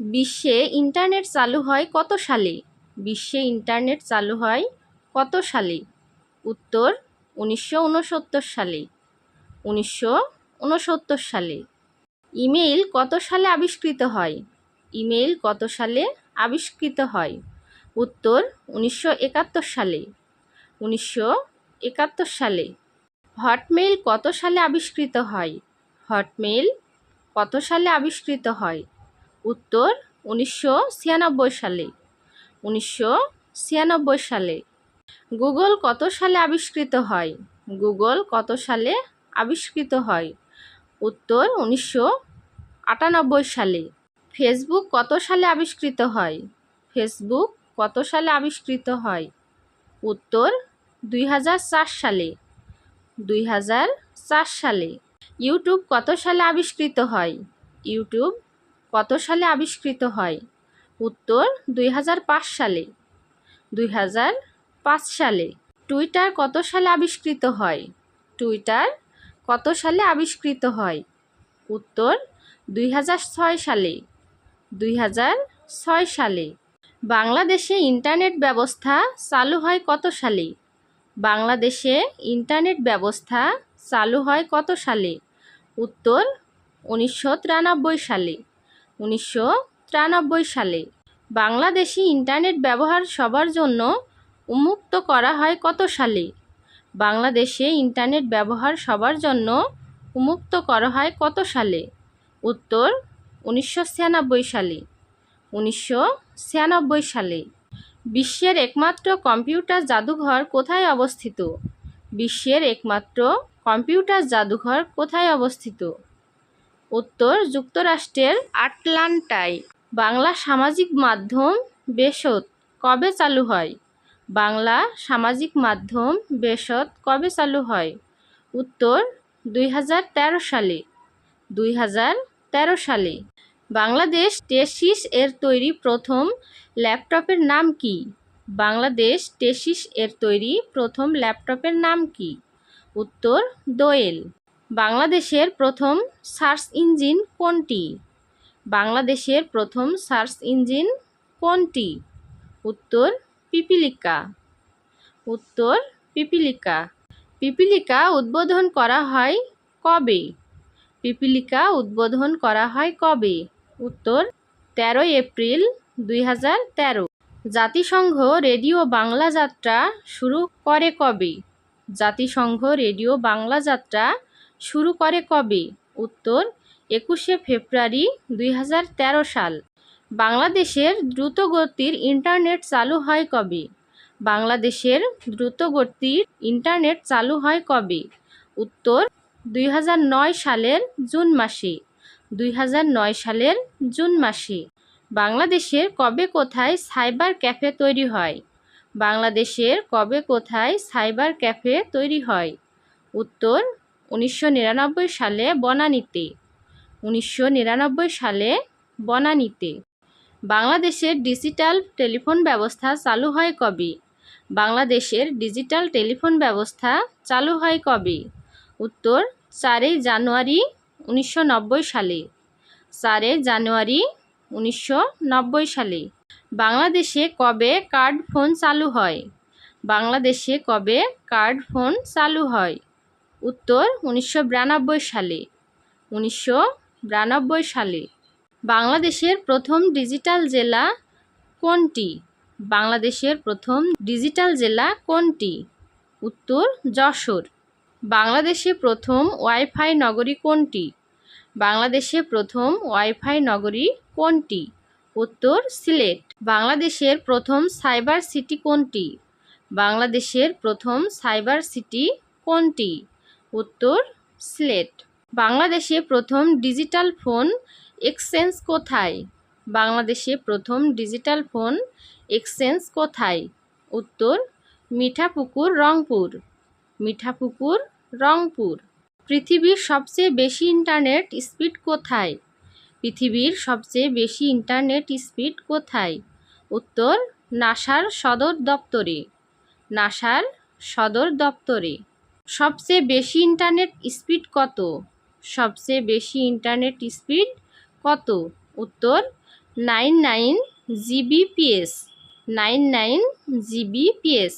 বিশ্বে ইন্টারনেট চালু হয় কত সালে? বিশ্বে ইন্টারনেট চালু হয় কত সালে? উত্তর, উনিশশো উনসত্তর সালে। উনিশশো উনসত্তর সালে। ইমেইল কত সালে আবিষ্কৃত হয়? ইমেইল কত সালে আবিষ্কৃত হয়? উত্তর, উনিশশো একাত্তর সালে। উনিশশো একাত্তর সালে। হটমেইল কত সালে আবিষ্কৃত হয়? হটমেইল কত সালে আবিষ্কৃত হয়? উত্তর উনিশশো ছিয়ানব্বই সালে। উনিশশো ছিয়ানব্বই সালে। গুগল কত সালে আবিষ্কৃত হয়? গুগল কত সালে আবিষ্কৃত হয়? উত্তর উনিশশো আটানব্বই সালে। ফেসবুক কত সালে আবিষ্কৃত হয়? ফেসবুক কত সালে আবিষ্কৃত হয়? উত্তর দুই হাজার চার সালে। দুই হাজার চার সালে। ইউটিউব কত সালে আবিষ্কৃত হয়? ইউটিউব কত সালে আবিষ্কৃত হয়? উত্তর, দুই হাজার পাঁচ সালে। দুই হাজার পাঁচ সালে। টুইটার কত সালে আবিষ্কৃত হয়? টুইটার কত সালে আবিষ্কৃত হয়? উত্তর, দুই হাজার ছয় সালে। দুই হাজার ছয় সালে। বাংলাদেশে ইন্টারনেট ব্যবস্থা চালু হয় কত সালে? বাংলাদেশে ইন্টারনেট ব্যবস্থা চালু হয় কত সালে? উত্তর, উনিশশো তিরানব্বই সালে। উনিশশো তিরানব্বই সালে। বাংলাদেশে ইন্টারনেট ব্যবহার সবার জন্য উন্মুক্ত করা হয় কত সালে? বাংলাদেশে ইন্টারনেট ব্যবহার সবার জন্য উন্মুক্ত করা হয় কত সালে? উত্তর, উনিশশো ছিয়ানব্বই সালে। উনিশশো ছিয়ানব্বই সালে। বিশ্বের একমাত্র কম্পিউটার জাদুঘর কোথায় অবস্থিত? বিশ্বের একমাত্র কম্পিউটার জাদুঘর কোথায় অবস্থিত? উত্তর যুক্তরাষ্ট্রের আটলান্টায়। বাংলা সামাজিক মাধ্যম বেসত কবে চালু হয়? বাংলা সামাজিক মাধ্যম বেসত কবে চালু হয়? উত্তর দুই হাজার তেরো সালে। দুই হাজার তেরো সালে। বাংলাদেশ টেসিস এর তৈরি প্রথম ল্যাপটপের নাম কি? বাংলাদেশ টেসিস এর তৈরি প্রথম ল্যাপটপের নাম কি? উত্তর দোয়েল। বাংলাদেশের প্রথম সার্চ ইঞ্জিন কোনটি? বাংলাদেশের প্রথম সার্চ ইঞ্জিন কোনটি? উত্তর, পিপিলিকা। উত্তর, পিপিলিকা। পিপিলিকা উদ্বোধন করা হয় কবে? পিপিলিকা উদ্বোধন করা হয় কবে? উত্তর তেরোই এপ্রিল দুই হাজার তেরো। জাতিসংঘ রেডিও বাংলা যাত্রা শুরু করে কবে? জাতিসংঘ রেডিও বাংলা যাত্রা শুরু করে কবে? উত্তর, একুশে ফেব্রুয়ারি দুই হাজার তেরো সাল। বাংলাদেশের দ্রুতগতির ইন্টারনেট চালু হয় কবে? বাংলাদেশের দ্রুতগতির ইন্টারনেট চালু হয় কবে? উত্তর, দুই হাজার নয় সালের জুন মাসে। দুই হাজার নয় সালের জুন মাসে। বাংলাদেশের কবে কোথায় সাইবার ক্যাফে তৈরি হয়? বাংলাদেশের কবে কোথায় সাইবার ক্যাফে তৈরি হয়? উত্তর উনিশশো নিরানব্বই সালে বনানীতে। উনিশশো নিরানব্বই সালে বনানীতে। বাংলাদেশের ডিজিটাল টেলিফোন ব্যবস্থা চালু হয় কবে? বাংলাদেশের ডিজিটাল টেলিফোন ব্যবস্থা চালু হয় কবে? উত্তর, চারই জানুয়ারি উনিশশো নব্বই সালে। চারই জানুয়ারি উনিশশো নব্বই সালে। বাংলাদেশে কবে কার্ড ফোন চালু হয়? বাংলাদেশে কবে কার্ড ফোন চালু হয়? উত্তর উনিশশো বিরানব্বই সালে। উনিশশো বিরানব্বই সালে। বাংলাদেশের প্রথম ডিজিটাল জেলা কোনটি? বাংলাদেশের প্রথম ডিজিটাল জেলা কোনটি? উত্তর যশোর। বাংলাদেশে প্রথম ওয়াইফাই নগরী কোনটি? বাংলাদেশে প্রথম ওয়াইফাই নগরী কোনটি? উত্তর সিলেট। বাংলাদেশের প্রথম সাইবার সিটি কোনটি? বাংলাদেশের প্রথম সাইবার সিটি কোনটি? উত্তর, স্লেট। বাংলাদেশে প্রথম ডিজিটাল ফোন এক্সচেঞ্জ কোথায়? বাংলাদেশে প্রথম ডিজিটাল ফোন এক্সচেঞ্জ কোথায়? উত্তর, মিঠাপুকুর, রংপুর। মিঠাপুকুর, রংপুর। পৃথিবীর সবচেয়ে বেশি ইন্টারনেট স্পিড কোথায়? পৃথিবীর সবচেয়ে বেশি ইন্টারনেট স্পিড কোথায়? উত্তর, নাসার সদর দপ্তরে। নাসার সদর দপ্তরে। সবচেয়ে বেশি ইন্টারনেট স্পিড কত? সবচেয়ে বেশি ইন্টারনেট স্পিড কত? উত্তর nine nine Gbps nine nine Gbps